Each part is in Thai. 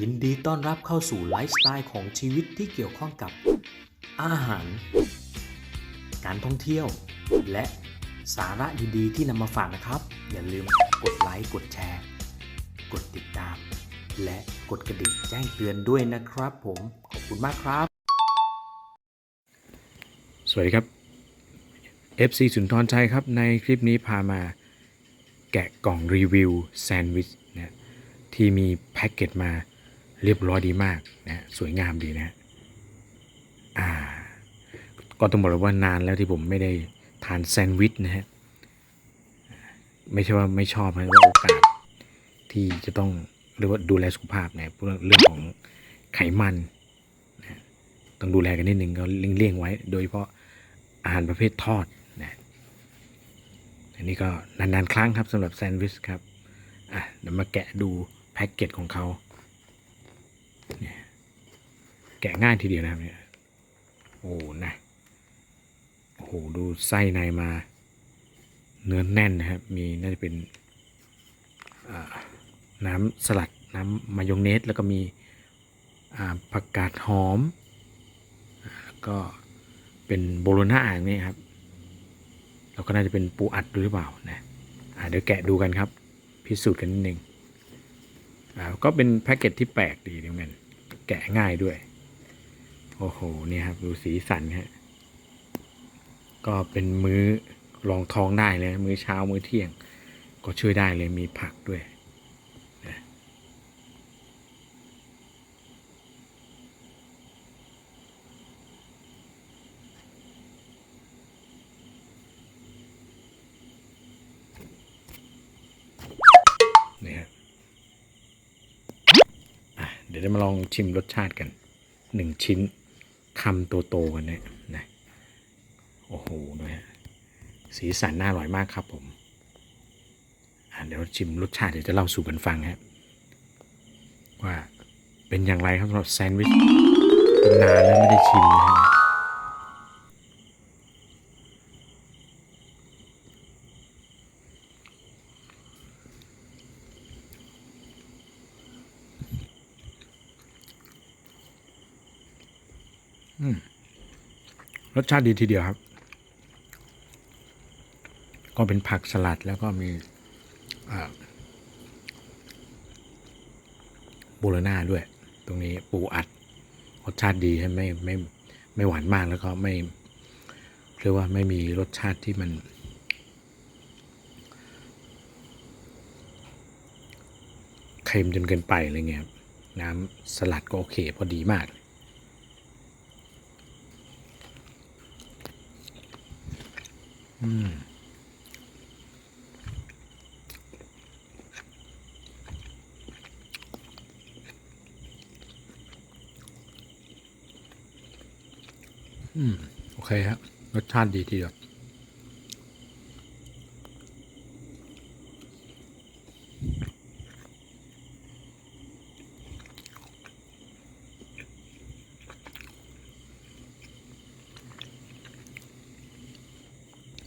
ยินดีต้อนรับเข้าสู่ไลฟ์สไตล์ของชีวิตที่เกี่ยวข้องกับ อาหาร การท่องเที่ยว และสาระดีๆที่นำมาฝากนะครับ อย่าลืมกดไลค์กดแชร์ กดติดตาม และกดกระดิ่งแจ้งเตือนด้วยนะครับ ผมขอบคุณมากครับ สวัสดีครับ FC สุนทรชัยครับในคลิปนี้พามาแกะกล่องรีวิวแซนด์วิชนะที่มีแพ็กเกจมา เรียบร้อยดีมากนะสวยงามดีนะอ่า ก็ต้องบอกเลยว่านานแล้วที่ผมไม่ได้ทานแซนด์วิชนะฮะไม่ใช่ว่าไม่ชอบนะว่าโอกาสที่จะต้องเรียกว่าดูแลสุขภาพเนี่ยเรื่องของไขมันนะต้องดูแลกันนิดนึงก็เลี่ยงๆไว้ โดยเฉพาะอาหารประเภททอดนะอันนี้ก็นานๆครั้งครับสำหรับแซนด์วิชครับอะเดี๋ยวมาแกะดูแพ็กเกจของเขา แกะง่ายทีเดียวนะครับเนี่ยโอ้นะโอ้โหดูไส้ในมา เนื้อแน่นนะครับ มีน่าจะเป็นน้ำสลัดน้ำมายองเนส แล้วก็มีผักกาดหอม ก็เป็นโบโลน่าอย่างนี้ครับ แล้วก็น่าจะเป็นปูอัดหรือเปล่านะเดี๋ยวแกะดูกันครับ พิสูจน์กันนิดนึงก็เป็นแพ็กเกจที่แปลกดีเหมือนกัน แกะง่ายด้วย โอ้โหเนี่ยครับ ดูสีสันฮะก็เป็นมื้อรองท้องได้เลย มื้อเช้ามื้อเที่ยง ก็ช่วยได้เลยมีผักด้วย นี่ครับอะเดี๋ยวจะมาลองชิมรสชาติกันหนึ่งชิ้นคำโตๆกันเนี่ยนะโอ้โหนะฮะสีสันน่าอร่อยมากครับผมอะเดี๋ยวชิมรสชาติเดี๋ยวจะเล่าสู่กันฟังฮะว่าเป็นอย่างไรครับสำหรับแซนด์วิชนานแล้วไม่ได้ชิมนะฮะ รสชาติดีทีเดียวครับ ก็เป็นผักสลัดแล้วก็มีบโลน่าด้วย ตรงนี้ปูอัด รสชาติดีให้ไม่ไม่ไม่หวานมากแล้วก็ไม่เรียกว่าไม่มีรสชาติที่มัน เค็มจนเกินไปอะไรเงี้ยครับน้ำสลัดก็โอเคพอดีมาก อืม โอเคครับรสชาติดีทีเดียว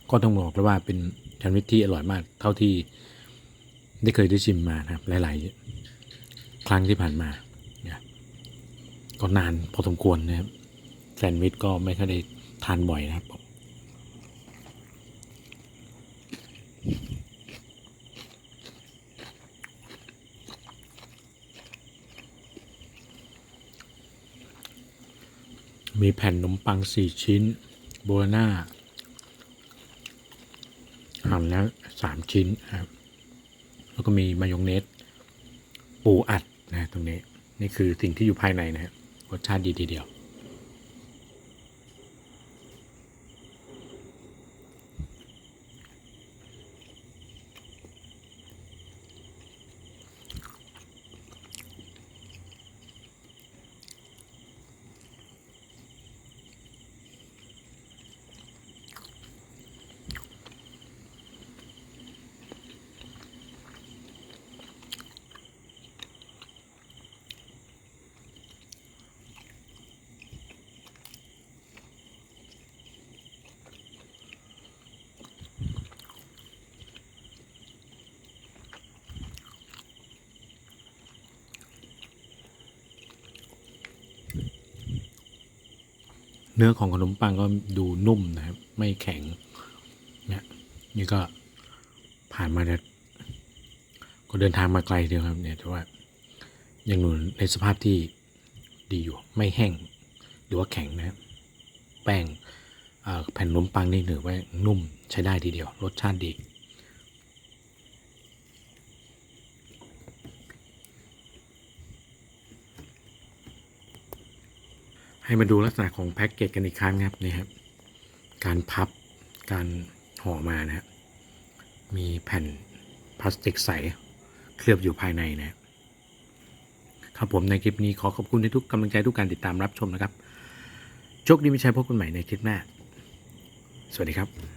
ก็ต้องบอกเลยว่าเป็นแซนด์วิชที่อร่อยมาก เท่าที่ได้เคยได้ชิมมานะครับ หลาย ๆ ครั้งที่ผ่านมาเนี่ยก็นานพอสมควรนะครับแซนด์วิชก็ไม่ค่อยได้ทานบ่อยนะครับมีแผ่นขนมปังสี่ชิ้น โบนาน่า หั่นแล้วสามชิ้นครับแล้วก็มีมายองเนสปูอัดนะตรงนี้ นี่คือสิ่งที่อยู่ภายในนะครับรสชาติดีทีเดียว เนื้อของขนมปังก็ดูนุ่มนะครับ ไม่แข็งเนี่ยนี่ก็ผ่านมาเนี่ยก็เดินทางมาไกลเดียวครับเนี่ยแต่ว่ายังอยู่ในสภาพที่ดีอยู่ไม่แห้งหรือว่าแข็งนะครับ แป้งแผ่นขนมปังนี่ถือว่านุ่มใช้ได้ทีเดียว รสชาติดี ให้มาดูลักษณะของแพ็กเกจกันอีกครั้งครับนี่ครับ การพับการห่อมานะครับมีแผ่นพลาสติกใสเคลือบอยู่ภายในนะครับครับผมในคลิปนี้ขอขอบคุณในทุกกำลังใจทุกการติดตามรับชมนะครับ โชคดีมีชัยพบกันใหม่ในคลิปหน้า สวัสดีครับ